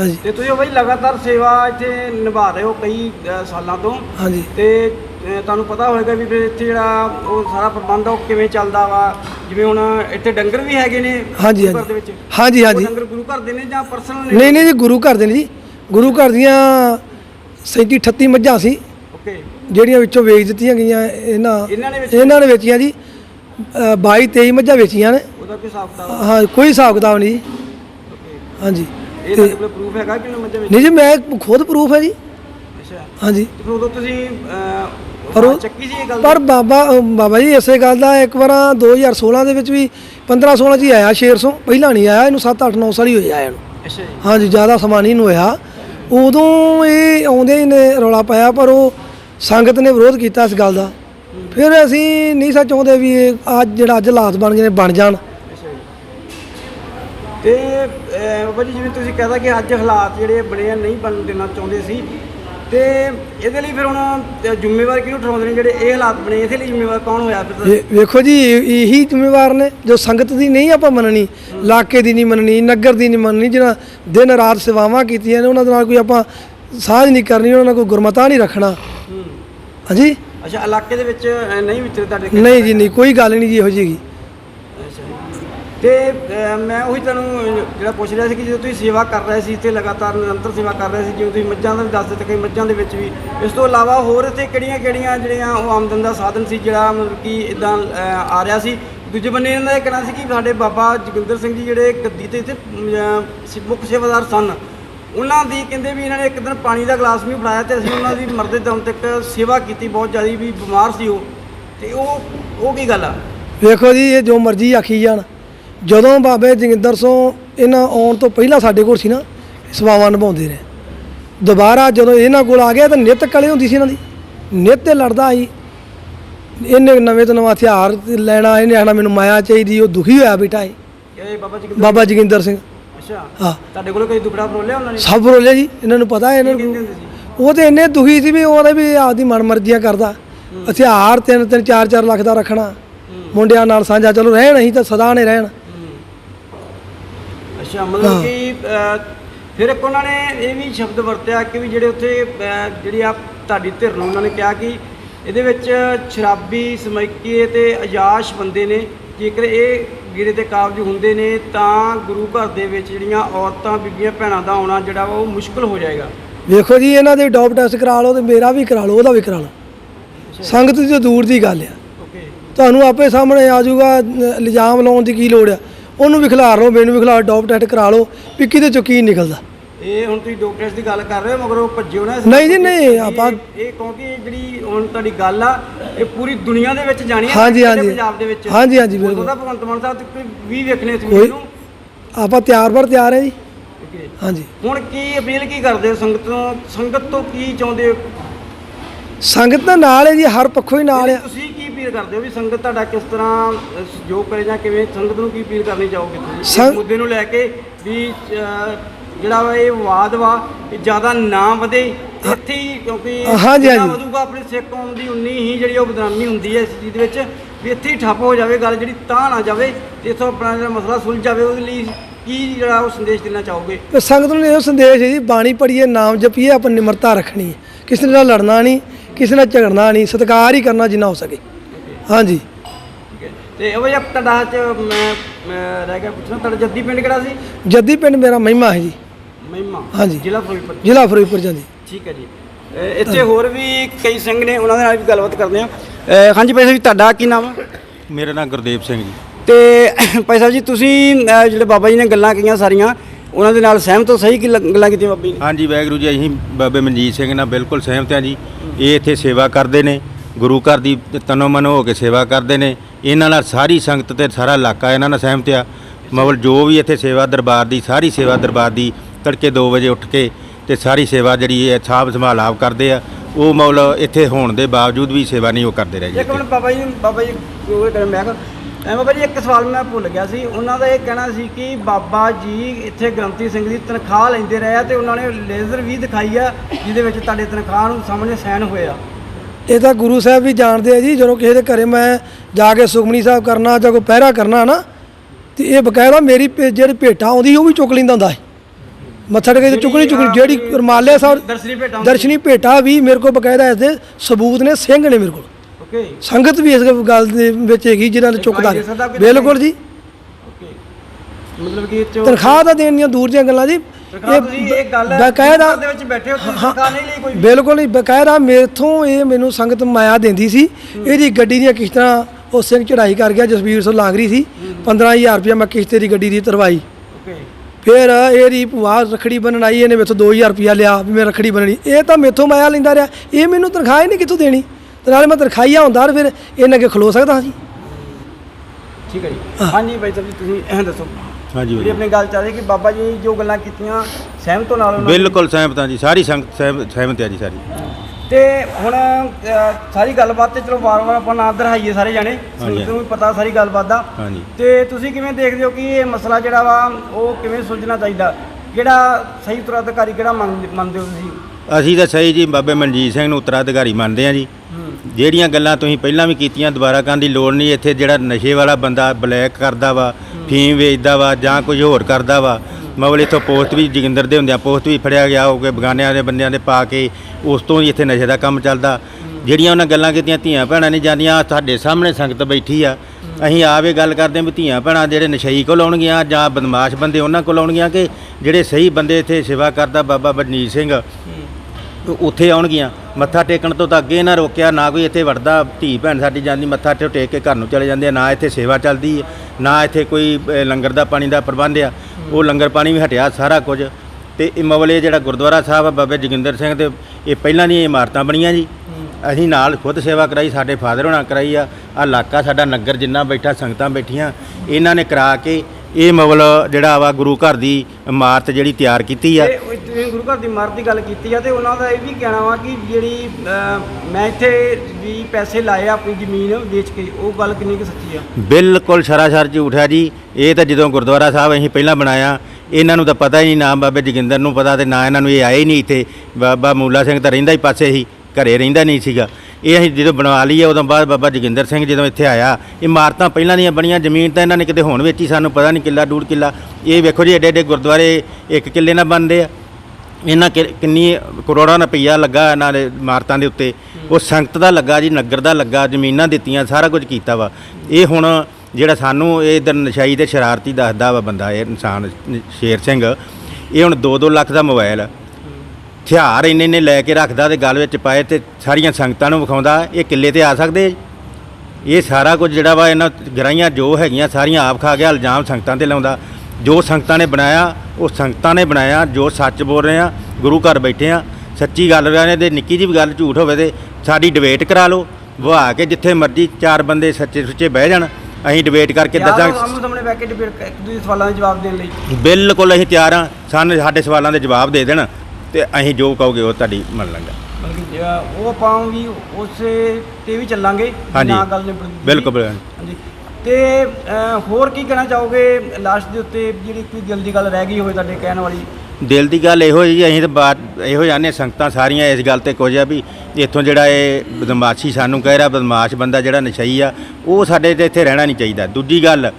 ਹਾਂਜੀ। ਤੇ ਤੁਸੀਂ ਉਹ ਬਈ ਲਗਾਤਾਰ ਸੇਵਾ ਇੱਥੇ ਨਿਭਾ ਰਹੇ ਹੋ ਕਈ ਅ, ਸਾਲਾਂ ਤੋਂ। ਹਾਂਜੀ। ਤੇ ਤੁਹਾਨੂੰ ਪਤਾ ਹੋਵੇਗਾ ਵੀ ਫਿਰ ਇੱਥੇ ਜਿਹੜਾ ਉਹ ਸਾਰਾ ਪ੍ਰਬੰਧ ਆ ਉਹ ਕਿਵੇਂ ਚੱਲਦਾ ਵਾ? ਜਿਵੇਂ ਹੁਣ ਇੱਥੇ ਡੰਗਰ ਵੀ ਹੈਗੇ ਨੇ ਹਾਂਜੀ ਗੁਰੂ ਘਰ ਦੇ ਵਿੱਚ। ਹਾਂਜੀ ਉਹ ਹਾਂਜੀ ਡੰਗਰ ਗੁਰੂ ਘਰ ਦੇ ਨੇ ਜਾਂ ਪਰਸਨਲ ਨੇ? ਨਹੀਂ ਨਹੀਂ ਜੀ ਗੁਰੂ ਘਰ ਦੇ ਨੇ ਜੀ। ਗੁਰੂ ਘਰ ਦੀਆਂ 37 38 ਮੱਝਾਂ ਸੀ। ਓਕੇ ਜਿਹੜੀਆਂ ਵਿੱਚੋਂ ਵੇਚ ਦਿੱਤੀਆਂ ਗਈਆਂ ਇਹਨਾਂ ਇਹਨਾਂ ਨੇ ਵਿੱਚ ਇਹਨਾਂ ਨੇ ਵੇਚੀਆਂ ਜੀ। ਅ, 22 23 ਮੱਝਾਂ ਵੇਚੀਆਂ ਨੇ। ਉਹਦਾ ਕੋਈ ਹਿਸਾਬ ਕਿਤਾਬ ਹਾਂ ਕੋਈ ਹਿਸਾਬ ਕਿਤਾਬ ਨਹੀਂ ਜੀ। ਓਕੇ ਹਾਂਜੀ। ਇਹ ਤੁਹਾਡੇ ਕੋਲ ਪ੍ਰੂਫ ਹੈਗਾ ਕਿ ਉਹਨਾਂ ਮੱਝਾਂ ਵਿੱਚ ਨਹੀਂ ਜੀ ਮੈਂ ਖੁਦ ਪ੍ਰੂਫ ਹੈ ਜੀ। ਅੱਛਾ। ਹਾਂਜੀ। ਤੇ ਫਿਰ ਉਦੋਂ ਤੁਸੀਂ ਪਰ ਉਹ- ਅਹ, ਚੱਕੀ ਸੀ ਇਹ ਗੱਲ। ਪਰ ਬਾਬਾ ਅ, ਬਾਬਾ ਜੀ ਇਸੇ ਗੱਲ ਦਾ ਇੱਕ ਵਾਰ 2016 ਦੇ ਵਿੱਚ ਵੀ 15 16 ਚ ਹੀ ਆਇਆ ਸ਼ੇਰ ਸੋਂ। ਪਹਿਲਾਂ ਨਹੀਂ ਆਇਆ ਇਹਨੂੰ 7 8 9 ਸਾਲ ਹੀ ਹੋਏ ਆਇਆ ਇਹਨੂੰ ਅੱਛਾ ਜੀ। ਹਾਂਜੀ ਜ਼ਿਆਦਾ ਸਮਾਂ ਨਹੀਂ ਇਹਨੂੰ ਹੋਇਆ। ਉਦੋਂ ਇਹ ਆਉਂਦੇ ਹੀ ਨੇ ਰੌਲਾ ਪਾਇਆ ਪਰ ਉਹ ਸੰਗਤ ਨੇ ਵਿਰੋਧ ਕੀਤਾ ਇਸ ਗੱਲ ਦਾ। ਫਿਰ ਅਸੀਂ ਨਹੀਂ ਸੱਚ ਚਾਹੁੰਦੇ ਵੀ ਇਹ ਅੱਜ ਜਿਹੜਾ ਅੱਜ ਹਾਲਾਤ ਬਣ ਗਏ ਨੇ ਬਣ ਜਾਣ। ਅੱਛਾ ਜੀ। ਤੇ ਅਹ, ਬਾਬਾ ਜੀ ਜਿਵੇਂ ਤੁਸੀਂ ਕਹਿੰਦਾ ਕਿ ਅੱਜ ਹਾਲਾਤ ਜਿਹੜੇ ਬਣੇ ਆ ਨਹੀਂ ਬਣਨ ਦੇਣਾ ਚਾਹੁੰਦੇ ਸੀ ਤੇ ਇਹਦੇ ਲਈ ਫਿਰ ਹੁਣ ਜ਼ਿੰਮੇਵਾਰ ਕਿਹਨੂੰ ਠਹਿਰਾਉਂਦੇ ਨੇ? ਜਿਹੜੇ ਇਹ ਹਾਲਾਤ ਬਣੇ ਇਹਦੇ ਲਈ ਜ਼ਿੰਮੇਵਾਰ ਕੌਣ ਹੋਇਆ ਫਿਰ ਵੇ- ਵੇਖੋ ਜੀ ਇਹ- ਇਹੀ ਜ਼ਿੰਮੇਵਾਰ ਨੇ ਜੋ ਸੰਗਤ ਦੀ ਨਹੀਂ ਆਪਾਂ ਮੰਨਣੀ ਇਲਾਕੇ ਦੀ ਨਹੀਂ ਮੰਨਣੀ ਨਗਰ ਦੀ ਨਹੀਂ ਮੰਨਣੀ ਜਿਹਨਾਂ ਦਿਨ ਰਾਤ ਸੇਵਾਵਾਂ ਕੀਤੀਆਂ ਨੇ ਉਹਨਾਂ ਦੇ ਨਾਲ ਕੋਈ ਆਪਾਂ ਸਾਂਝ ਨਹੀਂ ਕਰਨੀ ਉਹਨਾਂ ਨਾਲ ਕੋਈ ਗੁਰਮਤਾ ਨਹੀਂ ਰੱਖਣਾ। ਹਾਂਜੀ? ਅੱਛਾ ਇਲਾਕੇ ਦੇ ਵਿੱਚ ਨਹੀਂ ਵਿਚਰੇ ਤੁਹਾਡੇ ਨਹੀਂ ਜੀ ਨਹੀਂ ਕੋਈ ਗੱਲ ਨਹੀਂ ਜੀ ਇਹੋ ਜਿਹੀ। ਤੇ ਮੈਂ ਉਹੀ ਤੁਹਾਨੂੰ ਜਿਹੜਾ ਪੁੱਛ ਰਿਹਾ ਸੀ ਕਿ ਜਦੋਂ ਤੁਸੀਂ ਸੇਵਾ ਕਰ ਰਹੇ ਸੀ ਤੇ ਲਗਾਤਾਰ ਨਿਰੰਤਰ ਸੇਵਾ ਕਰ ਰਹੇ ਸੀ, ਜਿਵੇਂ ਤੁਸੀਂ ਮੱਝਾਂ ਦਾ ਵੀ ਦੱਸ ਦਿੱਤਾ ਕਿ ਮੱਝਾਂ ਦੇ ਵਿੱਚ ਵੀ, ਇਸ ਤੋਂ ਇਲਾਵਾ ਹੋਰ ਇੱਥੇ ਕਿਹੜੀਆਂ ਕਿਹੜੀਆਂ ਜਿਹੜੀਆਂ ਉਹ ਆਮਦਨ ਦਾ ਸਾਧਨ ਸੀ, ਜਿਹੜਾ ਮਤਲਬ ਕਿ ਇਦਾਂ ਆ ਰਿਹਾ ਸੀ? ਦੂਜੇ ਬੰਨੇ ਇਹਨਾਂ ਦਾ ਇਹ ਕਹਿਣਾ ਸੀ ਕਿ ਸਾਡੇ ਬਾਬਾ ਜੋਗਿੰਦਰ ਸਿੰਘ ਜੀ ਜਿਹੜੇ ਗੱਦੀ ਤੇ ਇੱਥੇ ਮੁੱਖ ਸੇਵਾਦਾਰ ਸਨ, ਉਹਨਾਂ ਦੀ ਕਹਿੰਦੇ ਵੀ ਇਹਨਾਂ ਨੇ ਇੱਕ ਦਿਨ ਪਾਣੀ ਦਾ ਗਲਾਸ ਵੀ ਫੜਾਇਆ ਤੇ ਅਸੀਂ ਉਹਨਾਂ ਦੀ ਮਰਦੇ ਦਮ ਤੱਕ ਸੇਵਾ ਕੀਤੀ, ਬਹੁਤ ਜ਼ਿਆਦਾ ਵੀ ਬਿਮਾਰ ਸੀ ਉਹ। ਤੇ ਉਹ ਉਹ ਕੀ ਗੱਲ ਆ? ਵੇਖੋ ਜੀ, ਇਹ ਜੋ ਮਰਜ਼ੀ ਆਖੀ ਜਾਣ। ਜਦੋਂ ਬਾਬੇ ਜੋਗਿੰਦਰ ਸਿੰਘ ਇਹਨਾਂ ਆਉਣ ਤੋਂ ਪਹਿਲਾਂ ਸਾਡੇ ਕੋਲ ਸੀ ਨਾ ਸੇਵਾਵਾਂ ਨਿਭਾਉਂਦੇ ਰਹੇ। ਦੁਬਾਰਾ ਜਦੋਂ ਇਹਨਾਂ ਕੋਲ ਆ ਗਿਆ ਤਾਂ ਨਿੱਤ ਕਲੇ ਹੁੰਦੀ ਸੀ ਇਹਨਾਂ ਦੀ। ਨਿੱਤ ਇਹ ਲੜਦਾ ਆਈ ਇਹਨੇ ਨਵੇਂ ਤੋਂ ਨਵਾਂ ਹਥਿਆਰ ਲੈਣਾ ਇਹਨੇ ਆਣਾ ਮੈਨੂੰ ਮਾਇਆ ਚਾਹੀਦੀ ਉਹ ਦੁਖੀ ਹੋਇਆ ਬੇਟਾ ਇਹ। ਬਾਬਾ ਜੋਗਿੰਦਰ ਸਿੰਘ? ਅੱਛਾ। ਹਾਂ। ਤੁਹਾਡੇ ਕੋਲ ਕੋਈ ਦੁਪੜਾ ਫਰੋਲਿਆ ਉਹਨਾਂ ਨੇ? ਸਭ ਰੋਲੇ ਜੀ ਇਹਨਾਂ ਨੂੰ ਪਤਾ ਹੈ ਇਹਨਾਂ ਨੂੰ। ਉਹ ਤੇ ਇੰਨੇ ਦੁਖੀ ਸੀ ਵੀ ਉਹਦੇ ਵੀ ਆਪਦੀ ਮਨਮਰਜ਼ੀਆਂ ਕਰਦਾ। ਹਥਿਆਰ ਤਿੰਨ ਤਿੰਨ ਚਾਰ ਚਾਰ ਲੱਖ ਦਾ ਰੱਖਣਾ। ਮੁੰਡਿਆਂ ਨਾਲ ਸਾਂਝਾ ਚਲੋ ਰਹਿਣ ਅਸੀਂ ਤਾਂ ਸਦਾ ਨੇ ਰਹਿਣ। ਅੱਛਾ ਮਤਲਬ ਕਿ ਫਿਰ ਇੱਕ ਉਹਨਾਂ ਨੇ ਇਹ ਵੀ ਸ਼ਬਦ ਵਰਤਿਆ ਕਿ ਵੀ ਜਿਹੜੇ ਉੱਥੇ ਅਹ, ਜਿਹੜੀ ਆ ਤੁਹਾਡੀ ਧਿਰ ਨੂੰ ਉਹਨਾਂ ਨੇ ਕਿਹਾ ਕਿ ਇਹਦੇ ਵਿੱਚ ਸ਼ਰਾਬੀ ਸਮੈਕੀਏ ਤੇ ਅਯਾਸ਼ ਬੰਦੇ ਨੇ ਜੇਕਰ ਇਹ ਗਿਰੇ ਤੇ ਕਾਬਜ ਹੁੰਦੇ ਨੇ ਤਾਂ ਗੁਰੂ ਘਰ ਦੇ ਵਿੱਚ ਜਿਹੜੀਆਂ ਔਰਤਾਂ ਬੀਬੀਆਂ ਭੈਣਾਂ ਦਾ ਆਉਣਾ ਜਿਹੜਾ ਵਾ ਉਹ ਮੁਸ਼ਕਲ ਹੋ ਜਾਏਗਾ। ਵੇਖੋ ਜੀ ਇਹਨਾਂ ਦੇ ਡੋਪ ਟੈਸਟ ਕਰਾ ਲਓ ਤੇ ਮੇਰਾ ਵੀ ਕਰਾ ਲਓ ਉਹਦਾ ਵੀ ਕਰਾ ਲਓ। ਸੰਗਤ ਦੀ ਤਾਂ ਦੂਰ ਦੀ ਗੱਲ ਆ। ਓਕੇ। ਤੁਹਾਨੂੰ ਆਪੇ ਸਾਹਮਣੇ ਆ ਜਾਊਗਾ ਅ, ਇਲਜ਼ਾਮ ਲਾਉਣ ਦੀ ਕੀ ਲੋੜ ਆ। ਉਹਨੂੰ ਵੀ ਖਿਲਾਰ ਲਓ ਮੈਨੂੰ ਵੀ ਖਿਲਾਰ ਡੋਪ ਟੈਸਟ ਕਰਾ ਲਓ ਵੀ ਕਿਹਦੇ ਚੋਂ ਕੀ ਨਿਕਲਦਾ। ਇਹ ਹੁਣ ਤੁਸੀਂ ਡਾਕਟਰਸ ਦੀ ਗੱਲ ਕਰ ਰਹੇ ਹੋ ਮਗਰ ਉਹ ਭੱਜਿਓ ਨਾ ਇਸ ਨਹੀਂ ਜੀ, ਕਰਕੇ ਨਹੀਂ, ਇਹ- ਆਪਾਂ- ਇਹ ਕਿਉਂਕਿ ਜਿਹੜੀ ਹੁਣ ਤੁਹਾਡੀ ਗੱਲ ਆ ਇਹ ਪੂਰੀ ਦੁਨੀਆ ਦੇ ਵਿੱਚ ਜਾਣੀ ਹੈ ਹਾਂਜੀ, ਸਾਡੇ ਹਾਂਜੀ। ਪੰਜਾਬ ਦੇ ਵਿੱਚ। ਹਾਂਜੀ, ਹਾਂਜੀ, ਬਿਲਕੁਲ। ਉਦੋਂ ਦਾ ਭਗਵੰਤ ਮਾਨ ਸਾਹਿਬ ਤੇ ਵੀ ਵੇਖਣੇ ਸੀ ਕੋਈ- ਮੈਨੂੰ ਆਪਾਂ ਤਿਆਰ ਬਰ ਤਿਆਰ ਹੈ ਜੀ। ਓਕੇ ਹਾਂਜੀ। ਹੁਣ ਕੀ ਅਪੀਲ ਕੀ ਕਰਦੇ ਹੋ ਸੰਗਤ? ਨੂੰ ਸੰਗਤ ਤੋਂ ਕੀ ਚਾਹੁੰਦੇ ਹੋ? ਸੰਗਤ ਦਾ ਨਾਲ ਹੈ ਜੀ ਹਰ ਪੱਖੋਂ ਹੀ ਨਾਲ ਆ ਤੁਸੀਂ ਕੀ ਅਪੀਲ ਕਰਦੇ ਹੋ ਵੀ ਸੰਗਤ ਤੁਹਾਡਾ ਕਿਸ ਤਰ੍ਹਾਂ ਸਹਿਯੋਗ ਕਰੇ ਜਾਂ ਕਿਵੇਂ? ਸੰਗਤ ਨੂੰ ਕੀ ਅਪੀਲ ਕਰਨੀ ਚਾਹੋਗੇ ਤੁਸੀਂ? ਮੁੱਦੇ ਨੂੰ ਲੈ ਕੇ ਵੀ ਜਿਹੜਾ ਵਾ ਇਹ ਵਿਵਾਦ ਵਾ ਇਹ ਜ਼ਿਆਦਾ ਨਾ ਵਧੇ। ਇੱਥੇ ਹੀ ਕਿਉਂਕਿ ਹਾਂਜੀ, ਹਾਂਜੀ। ਵਧੂਗਾ ਆਪਣੇ ਸਿੱਖ ਕੌਮ ਦੀ ਉਨੀ ਹੀ ਜਿਹੜੀ ਉਹ ਬਦਨਾਮੀ ਹੁੰਦੀ ਹੈ ਇਸ ਚੀਜ਼ ਦੇ ਵਿੱਚ ਵੀ ਇੱਥੇ ਹੀ ਠੱਪ ਹੋ ਜਾਵੇ ਗੱਲ ਜਿਹੜੀ ਤਾਂ ਨਾ ਜਾਵੇ ਤੇ ਇਥੋਂ ਆਪਣਾ ਜਿਹੜਾ ਮਸਲਾ ਸੁਲਝ ਜਾਵੇ ਉਹਦੇ ਲਈ ਕੀ ਜਿਹੜਾ ਉਹ ਸੰਦੇਸ਼ ਦੇਣਾ ਚਾਹੋਗੇ? ਤੇ ਸੰਗਤ ਨੂੰ ਇਹ ਸੰਦੇਸ਼ ਹੈ ਜੀ ਬਾਣੀ ਪੜ੍ਹੀਏ ਨਾਮ ਜਪੀਏ ਆਪਣੀ ਨਿਮਰਤਾ ਰੱਖਣੀ। ਕਿਸੇ ਨਾਲ ਲੜਨਾ ਨਹੀਂ ਕਿਸੇ ਨਾਲ ਝਗੜਨਾ ਨਹੀਂ ਸਤਿਕਾਰ ਹੀ ਕਰਨਾ ਜਿੰਨਾ ਹੋ ਸਕੇ। ਹਾਂਜੀ। ਠੀਕ ਹੈ ਤੇ ਉਹ ਜਿਹਾ ਤੁਹਾਡਾ ਚ ਮੈਂ ਮੈਂ ਰਹਿ ਗਿਆ ਪੁੱਛਣਾ ਤੁਹਾਡਾ ਜੱਦੀ ਪਿੰਡ ਕਿਹੜਾ ਸੀ? ਜੱਦੀ ਪਿੰਡ ਮੇਰਾ ਮਹਿਮਾ ਹੈ ਜੀ। ਮਹਿਮਾ? ਹਾਂਜੀ। ਜ਼ਿਲ੍ਹਾ ਫਿਰੋਜ਼ਪੁਰ ਜ਼ਿਲ੍ਹਾ ਫਿਰੋਜ਼ਪੁਰ ਜਾਂਦੀ। ਠੀਕ ਹੈ ਜੀ। ਅਹ ਇੱਥੇ ਹੋਰ ਵੀ ਕਈ ਸਿੰਘ ਨੇ ਉਹਨਾਂ ਦੇ ਨਾਲ ਵੀ ਗੱਲਬਾਤ ਕਰਦੇ ਆ ਹਾਂਜੀ ਭਾਈ ਸਾਹਿਬ ਜੀ ਤੁਹਾਡਾ ਕੀ ਨਾਮ ਹੈ ਮੇਰਾ ਨਾਮ ਗੁਰਦੇਵ ਸਿੰਘ ਜੀ। ਤੇ ਭਾਈ ਸਾਹਿਬ ਜੀ ਤੁਸੀਂ ਅਹ, ਜਿਹੜੇ ਬਾਬਾ ਜੀ ਨੇ ਗੱਲਾਂ ਕਹੀਆਂ ਸਾਰੀਆਂ ਉਹਨਾਂ ਦੇ ਨਾਲ ਸਹਿਮਤ ਹੋ ਸਹੀ ਕੀ ਲ- ਗੱਲਾਂ ਕੀਤੀਆਂ ਬਾਬਾ ਜੀ ਨੇ? ਹਾਂਜੀ ਵਾਹਿਗੁਰੂ ਜੀ ਅਸੀਂ ਬਾਬੇ ਮਨਜੀਤ ਸਿੰਘ ਨਾਲ ਬਿਲਕੁਲ ਸਹਿਮਤ ਹਾਂ ਜੀ। ਇਹ ਇੱਥੇ ਸੇਵਾ ਕਰਦੇ ਨੇ। ਗੁਰੂ ਘਰ ਦੀ ਤਨੋ ਮਨੋ ਹੋ ਕੇ ਸੇਵਾ ਕਰਦੇ ਨੇ। ਇਹਨਾਂ ਨਾਲ ਸਾਰੀ ਸੰਗਤ ਤੇ ਸਾਰਾ ਇਲਾਕਾ ਇਹਨਾਂ ਨਾਲ ਸਹਿਮਤ ਆ। ਮਤਲਬ ਜੋ ਵੀ ਇੱਥੇ ਸੇਵਾ ਦਰਬਾਰ ਦੀ ਸਾਰੀ ਸੇਵਾ ਦਰਬਾਰ ਦੀ ਤੜਕੇ 2 ਵਜੇ ਉੱਠ ਕੇ ਤੇ ਸਾਰੀ ਸੇਵਾ ਜਿਹੜੀ ਹੈ ਸਾਹਬ ਸੰਭਾਲ ਆਪ ਕਰਦੇ ਆ। ਉਹ ਮਤਲਬ ਇੱਥੇ ਹੋਣ ਦੇ ਬਾਵਜੂਦ ਵੀ ਸੇਵਾ ਨਹੀਂ ਉਹ ਕਰਦੇ ਰਹੇ ਜੀ ਇੱਕ ਮਿੰਟ ਬਾਬਾ ਜੀ ਬਾਬਾ ਜੀ ਉਹ ਕਰ ਮੈਂ ਕਿਹਾ ਐ ਬਾਬਾ ਜੀ ਇੱਕ ਸਵਾਲ ਮੈਂ ਭੁੱਲ ਗਿਆ ਸੀ। ਉਹਨਾਂ ਦਾ ਇਹ ਕਹਿਣਾ ਸੀ ਕਿ ਬਾਬਾ ਜੀ ਇੱਥੇ ਗ੍ਰੰਥੀ ਸਿੰਘ ਦੀ ਤਨਖਾਹ ਲੈਂਦੇ ਰਹੇ ਆ ਤੇ ਉਹਨਾਂ ਨੇ ਲੇਜ਼ਰ ਵੀ ਦਿਖਾਈ ਆ ਜਿਹਦੇ ਵਿੱਚ ਤੁਹਾਡੇ ਤਨਖਾਹ ਨੂੰ ਸਾਹਮਣੇ ਸਾਈਨ ਹੋਏ ਆ ਇਹ ਤਾਂ ਗੁਰੂ ਸਾਹਿਬ ਵੀ ਜਾਣਦੇ ਆ ਜੀ ਜਦੋਂ ਕਿਸੇ ਦੇ ਘਰੇ ਮੈਂ ਜਾ ਕੇ ਸੁਖਮਨੀ ਸਾਹਿਬ ਕਰਨਾ ਜਾਂ ਕੋਈ ਪਹਿਰਾ ਕਰਨਾ ਨਾ ਤੇ ਇਹ ਬਕਾਇਦਾ ਮੇਰੀ ਭੇ- ਜਿਹੜੀ ਭੇਟਾ ਆਉਂਦੀ ਉਹ ਵੀ ਚੁੱਕ ਲੈਂਦਾ ਹੁੰਦਾ ਹੈ ਮੱਥਾ ਟੇਕੇ ਤੇ ਚੁੱਕਣੀ ਚੁੱਕਣੀ ਜਿਹੜੀ ਰਮਾਲੇ ਸਾਹਿਬ ਦਰਸ਼ਨੀ ਭੇਟਾਂ ਦਰਸ਼ਨੀ ਭੇਟਾ ਵੀ ਮੇਰੇ ਕੋਲ ਬਕਾਇਦਾ ਇਸ ਦੇ ਸਬੂਤ ਨੇ ਸਿੰਘ ਨੇ ਮੇਰੇ ਕੋਲ। ਓਕੇ। ਸੰਗਤ ਵੀ ਇਸ ਗੱਲ ਦੇ ਵਿੱਚ ਹੈਗੀ ਜਿਹਨਾਂ ਨੇ ਚੁੱਕਦਾ ਕੋਈ ਬਿਲਕੁਲ ਜੀ। ਓਕੇ। ਮਤਲਬ ਕਿ ਇਹ ਚੋਂ ਤਨਖਾਹ ਤਾਂ ਦੇਣ ਦੀਆਂ ਦੂਰ ਦੀਆਂ ਗੱਲਾਂ ਜੀ ਤੁਸੀਂ ਇਹ ਗੱਲ ਬਕਾਇਦਾ ਦੇ ਵਿੱਚ ਬੈਠੇ ਹੋ ਤੁਸੀਂ ਤਨਖਾਹ ਨਹੀਂ ਲਈ ਕੋਈ ਬਿਲਕੁਲ ਨਹੀਂ ਬਕਾਇਦਾ ਮੇਥੋਂ ਇਹ ਮੈਨੂੰ ਸੰਗਤ ਮਾਇਆ ਦਿੰਦੀ ਸੀ। ਇਹਦੀ ਗੱਡੀ ਦੀਆਂ ਕਿਸ਼ਤਾਂ ਉਹ ਸਿੰਘ ਚੜਾਈ ਕਰ ਗਿਆ ਜਸਵੀਰ ਸਿੰਘ ਲਾਂਗਰੀ ਸੀ। 15000 ਰੁਪਇਆ ਮੈਂ ਕਿਸ਼ਤੇ ਦੀ ਗੱਡੀ ਦੀ ਤਰਵਾਈ। ਫਿਰ ਇਹਦੀ ਭੂਆ ਰਖੜੀ ਬੰਨਣ ਆਈ ਇਹਨੇ ਮੇਥੋਂ 2000 ਰੁਪਇਆ ਲਿਆ ਵੀ ਮੈਂ ਰਖੜੀ ਬੰਨਣੀ। ਇਹ ਤਾਂ ਮੇਥੋਂ ਮਾਇਆ ਲੈਂਦਾ ਰਿਹਾ। ਇਹ ਮੈਨੂੰ ਤਨਖਾਹ ਹੀ ਨਹੀਂ ਕਿੱਥੋਂ ਦੇਣੀ। ਤੇ ਨਾਲੇ ਮੈਂ ਤਨਖਾਹੀਆ ਹੁੰਦਾ ਤੇ ਫਿਰ ਇਹਨਾਂ ਅੱਗੇ ਖਲੋ ਸਕਦਾ ਸੀ। ਠੀਕ ਹੈ ਜੀ। ਹਾਂਜੀ ਬਾਈ ਸਾਹਿਬ ਜੀ ਤੁਸੀਂ ਇਹ ਦੱਸੋ। ਹਾਂਜੀ ਜਿਹੜੀ ਆਪਣੀ ਗੱਲ ਚੱਲ ਰਹੀ ਕਿ ਬਾਬਾ ਜੀ ਜੋ ਗੱਲਾਂ ਕੀਤੀਆਂ ਸਹਿਮਤੋਂ ਨਾਲ ਉਹਨਾਂ ਦੀ- ਬਿਲਕੁਲ ਸਹਿਮਤ ਜੀ ਸਾਰੀ ਸੰਗਤ ਸਹਿਮ- ਸਹਿਮਤ ਹੈ ਜੀ ਸਾਰੀ। ਤੇ ਹੁਣ ਅ, ਸਾਰੀ ਗੱਲਬਾਤ ਤੇ ਚਲੋ ਵਾਰ-ਵਾਰ ਆਪਾਂ ਨਾ ਦਰਹਾਈਏ ਸਾਰੇ ਜਾਣੇ ਸੰਗਤ ਨੂੰ ਵੀ ਪਤਾ ਸਾਰੀ ਗੱਲਬਾਤ ਦਾ। ਹਾਂਜੀ। ਤੇ ਤੁਸੀਂ ਕਿਵੇਂ ਦੇਖਦੇ ਹੋ ਕਿ ਇਹ ਮਸਲਾ ਜਿਹੜਾ ਵਾ ਉਹ ਕਿਵੇਂ ਸੁਲਝਣਾ ਚਾਹੀਦਾ? ਕਿਹੜਾ ਸਹੀ ਉਤਰਾਧਿਕਾਰੀ ਕਿਹੜਾ ਮੰਨ- ਮੰਨਦੇ ਹੋ ਤੁਸੀਂ? ਅਸੀਂ ਤਾਂ ਸਹੀ ਜੀ ਬਾਬੇ ਮਨਜੀਤ ਸਿੰਘ ਨੂੰ ਉਤਰਾਧਿਕਾਰੀ ਮੰਨਦੇ ਹਾਂ ਜੀ। ਜਿਹੜੀਆਂ ਗੱਲਾਂ ਤੁਸੀਂ ਪਹਿਲਾਂ ਵੀ ਕੀਤੀਆਂ ਦੁਬਾਰਾ ਕਰਨ ਦੀ ਲੋੜ ਨਹੀਂ ਇੱਥੇ ਜਿਹੜਾ ਨਸ਼ੇ ਵਾਲਾ ਬੰਦਾ ਬਲੈਕ ਕਰਦਾ ਵਾ ਫੀਮ ਵੇਚਦਾ ਵਾ ਜਾਂ ਕੁਝ ਹੋਰ ਕਰਦਾ ਵਾ। ਮਤਲਬ ਇੱਥੋਂ ਪੋਸਟ ਵੀ ਜੋਗਿੰਦਰ ਦੇ ਹੁੰਦਿਆਂ ਪੋਸਟ ਵੀ ਫੜਿਆ ਗਿਆ ਹੋ ਕੇ ਬਗਾਨਿਆਂ ਦੇ ਬੰਦਿਆਂ ਦੇ ਪਾ ਕੇ ਉਸ ਤੋਂ ਹੀ ਇੱਥੇ ਨਸ਼ੇ ਦਾ ਕੰਮ ਚੱਲਦਾ। ਜਿਹੜੀਆਂ ਉਹਨਾਂ ਗੱਲਾਂ ਕੀਤੀਆਂ ਧੀਆਂ ਭੈਣਾਂ ਨਹੀਂ ਜਾਂਦੀਆਂ ਸਾਡੇ ਸਾਹਮਣੇ ਸੰਗਤ ਬੈਠੀ ਆ। ਅਸੀਂ ਆਵੇ ਗੱਲ ਕਰਦੇ ਹਾਂ ਵੀ ਧੀਆਂ ਭੈਣਾਂ ਜਿਹੜੇ ਨਸ਼ਈ ਕੋਲ ਆਉਣਗੀਆਂ ਜਾਂ ਬਦਮਾਸ਼ ਬੰਦੇ ਉਹਨਾਂ ਕੋਲ ਆਉਣਗੀਆਂ ਕਿ ਜਿਹੜੇ ਸਹੀ ਬੰਦੇ ਇੱਥੇ ਸੇਵਾ ਕਰਦਾ ਬਾਬਾ ਬਜਨੀਤ ਸਿੰਘ। ਉੱਥੇ ਆਉਣਗੀਆਂ। ਮੱਥਾ ਟੇਕਣ ਤੋਂ ਤਾਂ ਅੱਗੇ ਇਹਨਾਂ ਰੋਕਿਆ, ਨਾ ਕੋਈ ਇੱਥੇ ਵੜਦਾ ਧੀ ਭੈਣ ਸਾਡੀ ਜਾਂਦੀ, ਮੱਥਾ ਟੇ- ਟੇਕ ਕੇ ਘਰ ਨੂੰ ਚਲੇ ਜਾਂਦੇ ਆ, ਨਾ ਇੱਥੇ ਸੇਵਾ ਚੱਲਦੀ ਹੈ ਨਾ ਇੱਥੇ ਕੋਈ ਲੰਗਰ ਦਾ ਪਾਣੀ ਦਾ ਪ੍ਰਬੰਧ ਆ। ਉਹ ਲੰਗਰ ਪਾਣੀ ਵੀ ਹਟਿਆ ਸਾਰਾ ਕੁਝ। ਤੇ ਇਹ ਮਵਲੇ ਜਿਹੜਾ ਗੁਰਦੁਆਰਾ ਸਾਹਿਬ ਆ, ਬਾਬੇ ਜੋਗਿੰਦਰ ਸਿੰਘ ਦੇ, ਇਹ ਪਹਿਲਾਂ ਦੀਆਂ ਇਮਾਰਤਾਂ ਬਣੀਆਂ ਜੀ। ਅਸੀਂ ਨਾਲ ਖੁਦ ਸੇਵਾ ਕਰਾਈ, ਸਾਡੇ ਫਾਦਰ ਹੋਣਾ ਕਰਾਈ ਆ। ਆ ਇਲਾਕਾ ਸਾਡਾ ਨਗਰ ਜਿੰਨਾ ਬੈਠਾ, ਸੰਗਤਾਂ ਬੈਠੀਆਂ, ਇਹਨਾਂ ਨੇ ਕਰਾ ਕੇ ਇਹ ਮਵਲ ਜਿਹੜਾ ਵਾ ਗੁਰੂ ਘਰ ਦੀ ਇਮਾਰਤ ਜਿਹੜੀ ਤਿਆਰ ਕੀਤੀ ਆ। ਤੇ ਉਹ ਤੁਸੀਂ ਗੁਰੂ ਘਰ ਦੀ ਇਮਾਰਤ ਦੀ ਗੱਲ ਕੀਤੀ ਆ ਤੇ ਉਹਨਾਂ ਦਾ ਇਹ ਵੀ ਕਹਿਣਾ ਵਾ ਕਿ ਜਿਹੜੀ ਮੈਂ ਇੱਥੇ ਵੀ ਪੈਸੇ ਲਾਏ ਆ ਆਪਣੀ ਜ਼ਮੀਨ ਵੇਚ ਕੇ ਉਹ ਗੱਲ ਕਿੰਨੀ ਕੁ ਸੱਚੀ ਆ? ਬਿਲਕੁਲ ਸਰਾਸਰ ਝੂਠ ਹੈ ਜੀ। ਇਹ ਤਾਂ ਜਦੋਂ ਗੁਰਦੁਆਰਾ ਸਾਹਿਬ ਅਸੀਂ ਪਹਿਲਾਂ ਬਣਾਇਆ ਇਹਨਾਂ ਨੂੰ ਤਾਂ ਪਤਾ ਹੀ ਨਹੀਂ ਨਾ ਬਾਬੇ ਜੋਗਿੰਦਰ ਨੂੰ ਪਤਾ ਤੇ ਨਾ ਇਹਨਾਂ ਨੂੰ ਇਹ ਆਏ ਹੀ ਨਹੀਂ ਇੱਥੇ। ਬਾਬਾ ਮੂਲਾ ਸਿੰਘ ਤਾਂ ਰਹਿੰਦਾ ਹੀ ਪਾਸੇ ਹੀ ਘਰੇ ਰਹਿੰਦਾ ਨਹੀਂ ਸੀਗਾ। ਇਹ ਅਸੀਂ ਜਦੋਂ ਬਣਵਾ ਲਈਏ, ਉਦੋਂ ਬਾਅਦ ਬਾਬਾ ਜੋਗਿੰਦਰ ਸਿੰਘ ਜਦੋਂ ਇੱਥੇ ਆਇਆ ਇਮਾਰਤਾਂ ਪਹਿਲਾਂ ਦੀਆਂ ਬਣੀਆਂ, ਜ਼ਮੀਨ ਤਾਂ ਇਹਨਾਂ ਨੇ ਕਿਤੇ ਹੁਣ ਵੇਚੀ, ਸਾਨੂੰ ਪਤਾ ਨਹੀਂ ਕਿੱਲਾ ਡੂੜ ਕਿੱਲਾ। ਇਹ ਵੇਖੋ ਜੀ ਐਡੇ ਐਡੇ ਗੁਰਦੁਆਰੇ ਇੱਕ ਕਿੱਲੇ ਨਾਲ ਬਣਦੇ ਆ। ਇਹਨਾਂ ਕਿ- ਕਿੰਨੀ ਕਰੋੜਾਂ ਰੁਪਈਆ ਲੱਗਾ ਇਹਨਾਂ ਦੇ ਇਮਾਰਤਾਂ ਦੇ ਉੱਤੇ। ਉਹ ਸੰਗਤ ਦਾ ਲੱਗਾ ਜੀ, ਨਗਰ ਦਾ ਲੱਗਾ, ਜ਼ਮੀਨਾਂ ਦਿੱਤੀਆਂ, ਸਾਰਾ ਕੁਝ ਕੀਤਾ ਵਾ। ਇਹ ਹੁਣ ਜਿਹੜਾ ਸਾਨੂੰ ਇਹ ਇਧਰ ਨਸ਼ਾਈ ਤੇ ਸ਼ਰਾਰਤੀ ਦੱਸਦਾ ਵਾ ਬੰਦਾ, ਇਹ ਇਨਸਾਨ ਸ਼ੇਰ ਸਿੰਘ, ਇਹ ਹੁਣ 2-2 ਲੱਖ ਦਾ ਮੋਬਾਈਲ ਹਥਿਆਰ ਇੰਨੇ ਇੰਨੇ ਲੈ ਕੇ ਰੱਖਦਾ ਤੇ ਗੱਲ ਵਿੱਚ ਪਾਏ ਤੇ ਸਾਰੀਆਂ ਸੰਗਤਾਂ ਨੂੰ ਵਿਖਾਉਂਦਾ ਇਹ ਕਿੱਲੇ ਤੇ ਆ ਸਕਦੇ ਜੀ? ਇਹ ਸਾਰਾ ਕੁਝ ਜਿਹੜਾ ਵਾ ਇਹਨਾਂ ਗਰਾਈਆਂ ਜੋ ਹੈਗੀਆਂ ਸਾਰੀਆਂ ਆਪ ਖਾ ਗਿਆ ਇਲਜ਼ਾਮ ਸੰਗਤਾਂ ਤੇ ਲਾਉਂਦਾ। ਜੋ ਸੰਗਤਾਂ ਨੇ ਬਣਾਇਆ ਉਹ ਸੰਗਤਾਂ ਨੇ ਬਣਾਇਆ ਜੋ ਸੱਚ ਬੋਲ ਰਹੇ ਆ ਗੁਰੂ ਘਰ ਬੈਠੇ ਆ ਸੱਚੀ ਗੱਲ ਰਹੇ ਤੇ ਨਿੱਕੀ ਜਿਹੀ ਵੀ ਗੱਲ ਝੂਠ ਹੋਵੇ ਤੇ ਸਾਡੀ ਡਿਬੇਟ ਕਰਾ ਲਓ ਵਹਾ ਕੇ ਜਿੱਥੇ ਮਰਜ਼ੀ ਚਾਰ ਬੰਦੇ ਸੱਚੇ ਸੁੱਚੇ ਬਹਿ ਜਾਣ ਅਸੀਂ ਡਿਬੇਟ ਕਰਕੇ ਦੱਸਾਂਗੇ। ਆਮੋ ਸਾਹਮਣੇ ਬੈ ਕੇ ਡਿਬੇਟ ਇੱਕ ਦੂਜੇ ਸਵਾਲਾਂ ਦੇ ਜਵਾਬ ਦੇਣ ਲਈ। ਬਿਲਕੁਲ ਅਸੀਂ ਤਿਆਰ ਆ ਸਾਨੂੰ ਸਾਡੇ ਸਵਾਲਾਂ ਦੇ ਜਵਾਬ ਦੇ ਦੇਣ। ਤੇ ਅਸੀਂ ਜੋ ਕਹੋਗੇ ਉਹ ਤੁਹਾਡੀ ਮੰਨ ਲਾਂਗੇ ਬਲਕਿ ਉਹ ਆਪਾਂ ਵੀ ਉਸੇ ਤੇ ਵੀ ਚੱਲਾਂਗੇ ਹਾਂਜੀ। ਨਾ ਗੱਲ ਨਿਬੜਦੀ ਬਿਲਕੁਲ ਬਿਲਕੁਲ। ਹਾਂਜੀ ਤੇ ਹੋਰ ਕੀ ਕਹਿਣਾ ਚਾਹੋਗੇ ਲਾਸਟ ਦੇ ਉੱਤੇ ਜਿਹੜੀ ਕੋਈ ਦਿਲ ਦੀ ਗੱਲ ਰਹਿ ਗਈ ਹੋਵੇ ਤੁਹਾਡੇ ਕਹਿਣ ਵਾਲੀ ਦਿਲ ਦੀ ਗੱਲ ਇਹੋ ਜੀ ਅਸੀਂ ਤਾਂ ਬਾਤ ਇਹੋ ਜਾਣੇ ਸੰਗਤਾਂ ਸਾਰੀਆਂ ਇਸ ਗੱਲ ਤੇ ਕੁਝ ਆ ਵੀ ਇੱਥੋਂ ਜਿਹੜਾ ਇਹ ਬਦਮਾਸ਼ੀ ਸਾਨੂੰ ਕਹਿ ਰਿਹਾ ਬਦਮਾਸ਼ ਬੰਦਾ ਜਿਹੜਾ ਨਸ਼ਈ ਆ ਉਹ ਸਾਡੇ ਤੇ ਇੱਥੇ ਰਹਿਣਾ ਨਹੀਂ ਚਾਹੀਦਾ ਦੂਜੀ ਗੱਲ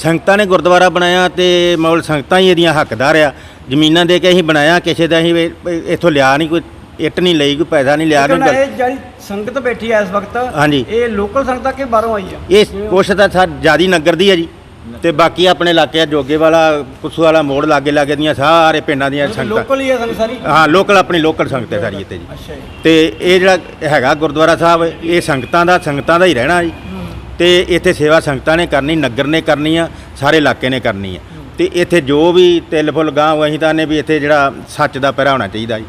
ਸੰਗਤਾਂ ਨੇ ਗੁਰਦੁਆਰਾ ਬਣਾਇਆ ਤੇ ਮੌਲ ਸੰਗਤਾਂ ਹੀ ਇਹਦੀਆਂ ਹੱਕਦਾਰ ਆ। ਜ਼ਮੀਨਾਂ ਦੇ ਕੇ ਅਸੀਂ ਬਣਾਇਆ ਕਿਸੇ ਦਾ ਅਸੀਂ ਵੀ- ਇੱਥੋਂ ਲਿਆ ਨਹੀਂ ਕੋਈ ਇੱਟ ਨਹੀਂ ਲਈ ਕੋਈ ਪੈਸਾ ਨਹੀਂ ਲਿਆ ਕੋਈ ਇਹ ਜਿਹੜੀ ਸੰਗਤ ਬੈਠੀ ਹੈ ਇਸ ਵਕਤ ਹਾਂਜੀ। ਇਹ ਲੋਕਲ ਸੰਗਤ ਕਿ ਬਾਹਰੋਂ ਆਈ ਆ? ਇਹ ਕੁਛ ਤਾਂ ਸਾ ਜਿਆਦੀ ਨਗਰ ਦੀ ਹੈ ਜੀ। ਤੇ ਬਾਕੀ ਆਪਣੇ ਇਲਾਕੇ ਜੋਗੇ ਵਾਲਾ ਕੁੱਸੂ ਵਾਲਾ ਮੋੜ ਲਾਗੇ ਲਾਗੇ ਦੀਆਂ ਸਾਰੇ ਪਿੰਡਾਂ ਦੀਆਂ ਸੰਗਤਾਂ। ਲੋਕਲ ਹੀ ਹੈ ਸੰਗਤ ਸਾਰੀ? ਹਾਂ ਲੋਕਲ ਆਪਣੀ ਲੋਕਲ ਸੰਗਤ ਹੈ ਸਾਰੀ ਇੱਥੇ ਜੀ। ਅੱਛਾ ਜੀ। ਤੇ ਇਹ ਜਿਹੜਾ ਹੈਗਾ ਗੁਰਦੁਆਰਾ ਸਾਹਿਬ ਇਹ ਸੰਗਤਾਂ ਦਾ ਸੰਗਤਾਂ ਦਾ ਹੀ ਰਹਿਣਾ ਜੀ। ਤੇ ਇੱਥੇ ਸੇਵਾ ਸੰਗਤਾਂ ਨੇ ਕਰਨੀ ਨਗਰ ਨੇ ਕਰਨੀ ਆ ਸਾਰੇ ਇਲਾਕੇ ਨੇ ਕਰਨੀ ਆ। ਤੇ ਇੱਥੇ ਜੋ ਵੀ ਤਿਲ ਫੁੱਲ ਗਾਂ ਅਸੀਂ ਤਾਂ ਨੇ ਵੀ ਇੱਥੇ ਜਿਹੜਾ ਸੱਚ ਦਾ ਪਹਿਰਾ ਹੋਣਾ ਚਾਹੀਦਾ ਜੀ।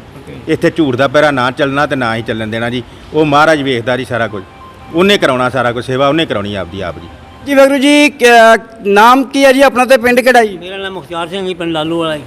ਇੱਥੇ ਝੂਠ ਦਾ ਪਹਿਰਾ ਨਾ ਚੱਲਣਾ ਤੇ ਨਾ ਹੀ ਚੱਲਣ ਦੇਣਾ ਜੀ। ਉਹ ਮਹਾਰਾਜ ਵੇਖਦਾ ਜੀ ਸਾਰਾ ਕੁਝ। ਉਹਨੇ ਕਰਾਉਣਾ ਸਾਰਾ ਕੁਝ ਸੇਵਾ ਉਹਨੇ ਕਰਾਉਣੀ ਆਪਦੀ ਆਪ ਜੀ। ਜੀ ਵਗਰੂ ਜੀ ਕ- ਨਾਮ ਕੀ ਹੈ ਜੀ ਆਪਣਾ ਤੇ ਪਿੰਡ ਕਿਹੜਾ ਜੀ? ਮੇਰਾ ਨਾਮ ਮੁਖਤਿਆਰ ਸਿੰਘ ਜੀ ਪਿੰਡ ਲਾਲੂ ਵਾਲਾ ਜੀ।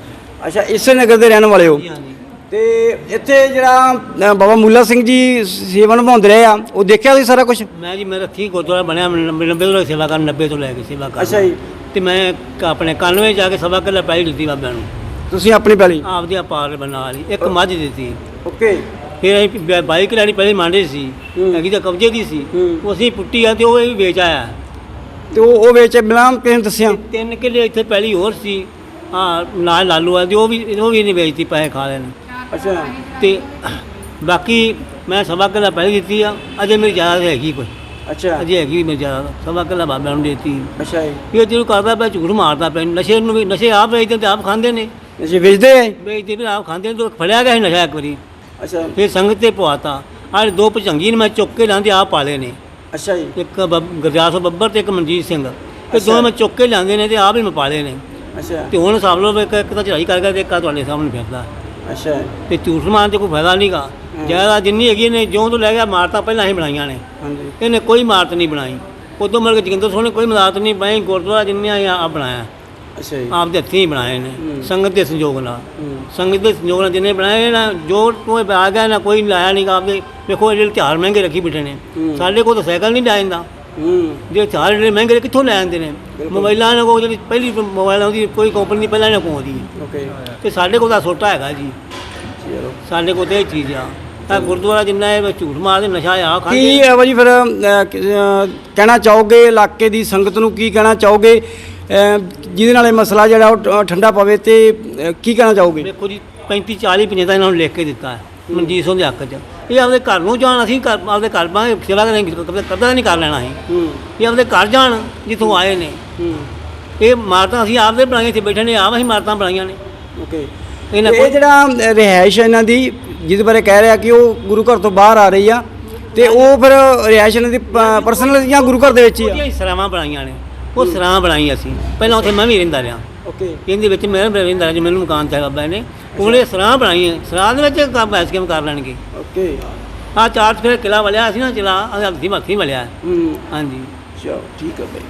ਅੱਛਾ ਇਸੇ ਨਗਰ ਦੇ ਰਹਿਣ ਵਾਲੇ ਹੋ? ਹਾਂਜੀ। ਤੇ ਇੱਥੇ ਜਿਹੜਾ ਅ, ਬਾਬਾ ਮੂਲਾ ਸਿੰਘ ਜੀ ਸੇਵਾ ਨਿਭਾਉਂਦੇ ਰਹੇ ਆ ਉਹ ਦੇਖਿਆ ਸੀ ਸਾਰਾ ਕੁਝ ਮੈਂ ਜੀ ਮੇਰਾ ਠੀਕ ਗੁਰਦੁਆਰਾ ਬਣਿਆ 90 90 ਤੋਂ ਲੈ ਕੇ ਸੇਵਾ ਕਰਨ 90 ਤੋਂ ਲੈ ਕੇ ਸੇਵਾ ਕਰ ਅੱਛਾ ਜੀ। ਤੇ ਮੈਂ ਕ- ਆਪਣੇ 91 ਜਾ ਕੇ ਸਵਾ ਕਿੱਲਾ ਪੈਲੀ ਦਿੱਤੀ ਬਾਬਿਆਂ ਨੂੰ। ਤੁਸੀਂ ਆਪਣੀ ਪਹਿਲੀ ਆਪਦੀ ਆਪਾਰ ਬਣਾ ਲਈ ਇੱਕ ਮੱਝ ਦਿੱਤੀ। ਓਕੇ। ਫਿਰ ਅਸੀਂ ਬ- ਬਾਈਕ ਲੈਣੀ ਪਹਿਲੇ ਮੰਡੇ ਸੀ ਹੈਗੀ ਤਾਂ ਕਬਜ਼ੇ ਦੀ ਸੀ। ਹੂੰ। ਉਹ ਅਸੀਂ ਪੁੱਟੀ ਆ ਤੇ ਉਹ ਵੀ ਵੇਚ ਆਇਆ। ਤੇ ਉਹ ਉਹ ਵੇਚ ਬਿਲਾਮ ਕਿਸ ਨੇ ਦੱਸਿਆ? ਤਿੰਨ ਕਿੱਲੇ ਇੱਥੇ ਪਹਿਲੀ ਹੋਰ ਸੀ। ਹਾਂ ਨਾਲ ਲਾਲੂ ਆ ਤੇ ਉਹ ਵੀ ਉਹ ਵੀ ਨਹੀਂ ਵੇਚਦੀ ਪੈਸੇ ਖਾ ਲੈਣ। ਅੱਛਾ ਤੇ ਬਾਕੀ ਮੈਂ ਸਵਾ ਕਿੱਲਾ ਪਹਿਲੀ ਦਿੱਤੀ ਆ ਅਜੇ ਮੇਰੀ ਜ਼ਿਆਦਾ ਹੈਗੀ ਕੋਈ। ਅੱਛਾ। ਅਜੇ ਹੈਗੀ ਮੇਰੀ ਜ਼ਿਆਦਾ ਸਵਾ ਕਿੱਲਾ ਬਾਬਿਆਂ ਨੂੰ ਦੇਤੀ। ਅੱਛਾ ਜੀ। ਇਹ ਜਿਹਨੂੰ ਕਰਦਾ ਪਿਆ ਝੂਠ ਮਾਰਦਾ ਪਿਆ ਨਸ਼ੇ ਨੂੰ ਵੀ ਨਸ਼ੇ ਆਪ ਵੇਚਦੇ ਤੇ ਆਪ ਖਾਂਦੇ ਨੇ। ਅੱਛਾ ਵੇਚਦੇ ਆ ਵੇਚਦੇ ਵੀ ਆਪ ਖਾਂਦੇ ਨੇ ਤੇ ਫੜਿਆ ਗਿਆ ਸੀ ਨਸ਼ਾ ਇੱਕ ਵਾਰੀ। ਅੱਛਾ। ਫਿਰ ਸੰਗਤ ਤੇ ਪਵਾਤਾ ਆਹ ਦੋ ਭਚੰਗੀ ਨੇ ਮੈਂ ਚੁੱਕ ਕੇ ਲਾਂਦੇ ਆਪ ਪਾਲੇ ਨੇ। ਅੱਛਾ ਜੀ। ਇੱਕ ਬੱਬ- ਸਿੰਘ ਬੱਬਰ ਤੇ ਇੱਕ ਮਨਜੀਤ ਸਿੰਘ। ਇਹ ਦੋਵੇਂ ਮੈਂ ਚੁੱਕ ਕੇ ਲਿਆਂਦੇ ਨੇ ਤੇ ਆਪ ਹੀ ਮੈਂ ਪਾਲੇ ਨੇ। ਅੱਛਾ। ਤੇ ਹੁਣ ਸਭ ਲੋ ਇੱਕ ਇੱਕ ਤਾਂ ਚੜਾਈ ਕਰ ਗਿਆ ਤੇ ਇੱਕ ਆ ਤੁਹਾਡੇ ਸਾਹਮਣੇ ਫਿਰਦਾ। ਅੱਛਾ। ਤੇ ਝੂਠ ਮਾਰਨ 'ਚ ਕੋਈ ਫਾਇਦਾ ਨਹੀਂਗਾ ਜ਼ਿਆਦਾ ਜਿੰਨੀ ਹੈਗੀ ਨੇ ਜਿਉਂ ਤੋਂ ਲੈ ਗਿਆ ਮਾਰਤਾ ਪਹਿਲਾਂ ਹੀ ਬਣਾਈਆਂ ਨੇ। ਹਾਂਜੀ। ਇਹਨੇ ਕੋਈ ਮਾਰਤ ਨਹੀਂ ਬਣਾਈ। ਉਦੋਂ ਮਿਲ ਕੇ ਜਗਿੰਦਰ ਨੇ ਕੋਈ ਮਦਦ ਨਹੀਂ ਬਣਾਈ ਗੁਰਦੁਆਰਾ ਜਿੰਨੇ ਆ ਬਣਾਇਆ। ਅੱਛਾ ਜੀ। ਆਪ ਦੇ ਹੱਥੀਂ ਹੀ ਬਣਾਏ ਨੇ। ਸੰਗਤ ਦੇ ਸੰਯੋਗ ਨਾਲ। ਸੰਗਤ ਦੇ ਸੰਯੋਗ ਨਾਲ ਜਿੰਨੇ ਬਣਾਏ ਨਾ ਜੋ ਕੋਈ ਆ ਗਿਆ ਨਾ ਕੋਈ ਲਾਇਆ ਨਹੀਂ ਆਪਦੇ। ਵੇਖੋ ਇਹ ਤਿਉਹਾਰ ਮਹਿੰਗੇ ਰੱਖੀ ਬਿਠੇ ਨੇ। ਸਾਡੇ ਕੋਲ ਤਾਂ ਸਾਈਕਲ ਨਹੀਂ ਲਿਆ ਜਾਂਦਾ ਜੇ ਤਿਉਹਾਰ ਜਿਹੜੇ ਮਹਿੰਗੇ ਨੇ, ਕਿੱਥੋਂ ਲੈ ਆਉਂਦੇ ਨੇ? ਮੋਬਾਈਲਾਂ ਨਾਲ ਕੋਈ ਜਿਹੜੀ ਪਹਿਲੀ ਮੋਬਾਈਲ ਆਉਂਦੀ ਕੋਈ ਕੰਪਨੀ ਦੀ ਪਹਿਲਾਂ ਨਾ ਕੋਉਂਦੀ ਓਕੇ। ਤੇ ਸਾਡੇ ਕੋਲ ਤਾਂ ਛੋਟਾ ਹੈਗਾ ਜੀ। ਚਲੋ। ਸਾਡੇ ਕੋਲ ਤੇ ਇਹ ਚੀਜ਼ ਆ। ਤਾਂ ਗੁਰਦੁਆਰਾ ਜਿੰਨਾ ਇਹ ਝੂਠ ਮਾਰਦੇ ਨਸ਼ਾ ਆ ਕੀ ਖਾਂਦੇ ਹੈ ਭਾਜੀ ਫਿਰ ਕਿ- ਕਹਿਣਾ ਚਾਹੋਗੇ ਇਲਾਕੇ ਦੀ ਸੰਗਤ ਨੂੰ ਕੀ ਕਹਿਣਾ ਚਾਹੋਗੇ? ਜਿਹਦੇ ਨਾਲ ਇਹ ਮਸਲਾ ਜਿਹੜਾ ਉਹ ਠੰਡਾ ਪਵੇ ਤੇ ਕੀ ਕਹਿਣਾ ਚਾਹੋਗੇ? ਦੇਖੋ ਜੀ 35 40 ਪੰਜੇ ਤਾਂ ਇਹਨਾਂ ਨੂੰ ਲਿਖ ਕੇ ਦਿੱਤਾ ਹੈ। ਮਨਜੀਤ ਸਿੰਘ ਦੇ ਹੱਕ 'ਚ। ਇਹ ਆਪਦੇ ਘਰ ਨੂੰ ਜਾਣ ਅਸੀਂ ਘਰ ਆਪਦੇ ਘਰ ਬਾਂਗੇ ਚਲਾ ਕੇ ਕਦੇ ਨਹੀਂ ਕਰ ਲੈਣਾ ਅਸੀਂ। ਹੂੰ। ਇਹ ਆਪਦੇ ਘਰ ਜਾਣ ਜਿੱਥੋਂ ਆਏ ਨੇ। ਇਹ ਮਾਰਤਾਂ ਅਸੀਂ ਆਪਦੇ ਬਣਾਈਆਂ ਇੱਥੇ ਬੈਠੇ ਨੇ ਆਪ ਅਸੀਂ ਮਾਰਤਾਂ ਬਣਾਈਆਂ ਨੇ। ਓਕੇ। ਇਹਨਾਂ ਇਹ ਜਿਹੜਾ ਰਿਹਾਇਸ਼ ਇਹਨਾਂ ਦੀ ਜਿਹਦੇ ਬਾਰੇ ਕਹਿ ਰਿਹਾ ਕਿ ਉਹ ਗੁਰੂ ਘਰ ਤੋਂ ਬਾਹਰ ਆ ਰਹੀ ਆ ਤੇ ਉਹ ਫਿਰ ਰਿਹਾਇਸ਼ ਇਹਨਾਂ ਦੀ ਪਰਸਨਲ ਜਾਂ ਗੁਰੂ ਘਰ ਦੇ ਵਿੱਚ ਹੀ ਆ? ਸਰਾਵਾਂ ਬਣਾਈਆਂ ਨੇ। ਉਹ ਸਰਾਂ ਬਣਾਈ ਅਸੀਂ ਪਹਿਲਾਂ ਉੱਥੇ ਮੈਂ ਵੀ ਰਹਿੰਦਾ ਰਿਹਾ। ਓਕੇ ਇਹਦੇ ਵਿੱਚ ਮੈਂ ਰਹਿੰਦਾ ਰਿਹਾ ਜੀ ਮੈਨੂੰ ਮਕਾਨ ਚਾਹੀਦਾ ਬਾਬਾ ਨੇ ਉਹਨੇ ਸਰਾਂ ਬਣਾਈ ਹੈ ਸਰਾਂ ਦੇ ਵਿੱਚ ਕੰਮ ਐਸ ਕਿਵੇਂ ਕਰ ਲੈਣਗੇ। ਓਕੇ ਆ ਚਾਰ ਫਿਰ ਕਿਲਾ ਵਲਿਆ ਸੀ ਨਾ ਚਲਾ ਹੱਥੀ ਮੱਥੀ ਵਲਿਆ ਹਾਂਜੀ। ਚਲੋ ਠੀਕ ਹੈ ਭਾਈ